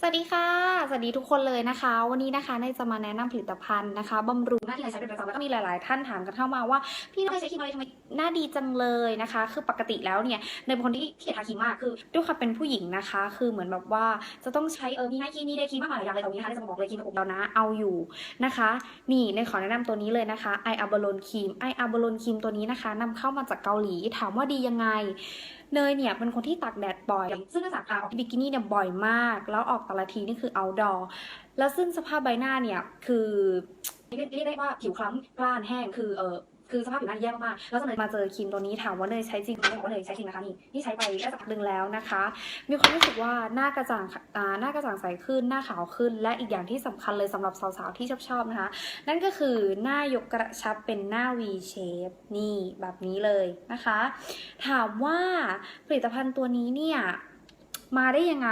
สวัสดีค่ะ สวัสดีทุกคนเลยนะคะ วันนี้นะคะเนจะมาแนะนำผลิตภัณฑ์นะคะบำรุงหน้าที่ใช้เป็นประจำแล้วก็มีหลาย ๆ ท่านถามกันเข้ามาว่า พี่เนยใช้ครีมอะไรทำไมหน้าดีจังเลยนะคะ คือปกติแล้วเนี่ยเนคนที่เกลียจทาครีมมากคือด้วยความเป็นผู้หญิงนะคะ คือเหมือนแบบว่าจะต้องใช้เออมีไนท์ครีมมีเดย์ครีมมากหลายอย่างเลยแต่วันนี้นะคะจะมาบอกเลยครีมอบแล้วนะเอาอยู่นะคะ นี่เนขอแนะนำตัวนี้เลยนะคะไออะบอลนครีมไออะบอลนครีมตัวนี้นะคะนำเข้ามาจากเกาหลีถามว่าดียังไงเนยเนี่ยเป็นคนที่ตากแดดบ่อย ซึ่งเนื่องจากอะอกบิกินี่เนี่ยบ่อยมาก แล้วออกแต่ละทีนี่คือ outdoor แล้วซึ่งสภาพใบหน้าเนี่ยคือเรียกได้ว่าผิวคล้ำกล้านแห้งคือเออ คือสภาพผิวหน้าแย่มากๆแล้วก็เลยมาเจอครีมตัวนี้ถามว่าเนยใช้จริงไหมบอกว่าเนยใช้จริงนะคะนี่นี่ใช้ไปได้สักพักหนึ่งแล้วนะคะ มีความรู้สึกว่าหน้ากระจ่างอ่าหน้ากระจ่างใสขึ้นหน้าขาวขึ้น และอีกอย่างที่สำคัญเลยสำหรับสาวๆที่ชอบๆนะคะ นั่นก็คือหน้ายกกระชับเป็นหน้า V shape นี่แบบนี้เลยนะคะ ถามว่าผลิตภัณฑ์ตัวนี้เนี่ย มาได้ยังไง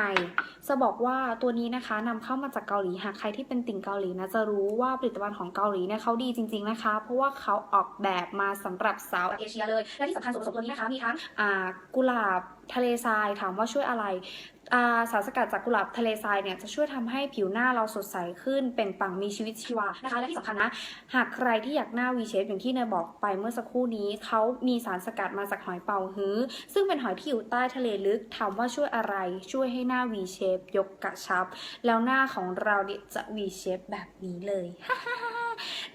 จะบอกว่าตัวนี้นะคะนำเข้ามาจากเกาหลีหากใครที่เป็นติ่งเกาหลีนะจะรู้ว่าผลิตภัณฑ์ของเกาหลีเนี่ยเขาดีจริง ๆนะคะ เพราะว่าเขาออกแบบมาสำหรับสาวเอเชียเลยและที่สำคัญส่วนผสมตัวนี้นะคะมีทั้งกุหลาบทะเลทรายถามว่าช่วยอะไร สารสกัดจากกุหลาบทะเลทรายเนี่ยจะช่วยทำให้ผิวหน้าเราสดใสขึ้นเป็นปังมีชีวิตชีวานะคะและที่สำคัญนะหากใครที่อยากหน้า V shape อย่างที่เนยบอกไปเมื่อสักครู่นี้เขามีสารสกัดมาจากหอยเป๋าฮื้อ ซึ่งเป็นหอยที่อยู่ใต้ทะเลลึกถามว่าช่วยอะไรช่วยให้หน้า V shape ยกกระชับ แล้วหน้าของเราเนี่ยจะ V shape แบบนี้เลย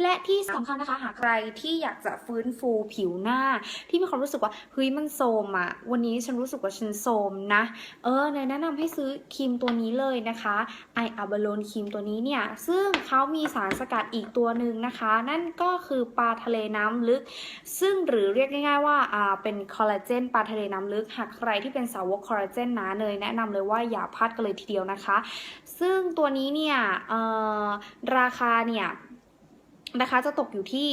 และที่สำคัญนะคะหากใครที่อยากจะฟื้นฟูผิวหน้า ที่มีความรู้สึกว่าเฮ้ยมันโทมอะวันนี้ฉันรู้สึกว่าฉันโทมนะ เออเนยแนะนำให้ซื้อครีมตัวนี้เลยนะคะไออะบาโลนครีมตัวนี้เนี่ย ซึ่งเขามีสารสกัดอีกตัวหนึ่งนะคะ นั่นก็คือปลาทะเลน้ำลึก ซึ่งหรือเรียกง่ายๆว่าอ่าเป็นคอลลาเจนปลาทะเลน้ำลึกหากใครที่เป็นสาวกคอลลาเจนนะเนยแนะนำเลยว่าอย่าพลาดกันเลยทีเดียวนะคะ ซึ่งตัวนี้เนี่ยเออราคาเนี่ย นะคะจะตกอยู่ที่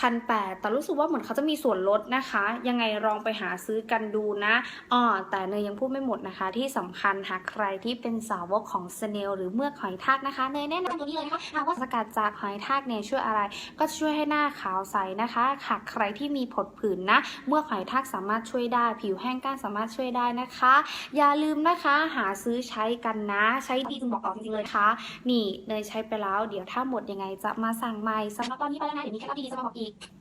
พันแปดแต่รู้สึกว่าเหมือนเขาจะมีส่วนลดนะคะ ยังไงลองไปหาซื้อกันดูนะอ๋อแต่เนยยังพูดไม่หมดนะคะ ที่สำคัญหากใครที่เป็นสาวกของสเนลหรือเมือกหอยทากนะคะเนยแนะนำตัวนี้เลยนะคะหากว่าสกัดจากหอยทากเนี่ยช่วยอะไร ก็ช่วยให้หน้าขาวใสนะคะหากใครที่มีผดผื่นนะ เมื่อกหอยทากสามารถช่วยได้ ผิวแห้งก้านสามารถช่วยได้นะคะ อย่าลืมนะคะหาซื้อใช้กันนะ ใช้ดีจึงบอกต่อจริงเลยค่ะนี่เนยใช้ไปแล้ว เดี๋ยวถ้าหมดยังไงจะมาสั่งใหม่สำหรับตอนนี้ไปแล้วนะเดี๋ยวมีแค่ดีจะมาบอกอีก week.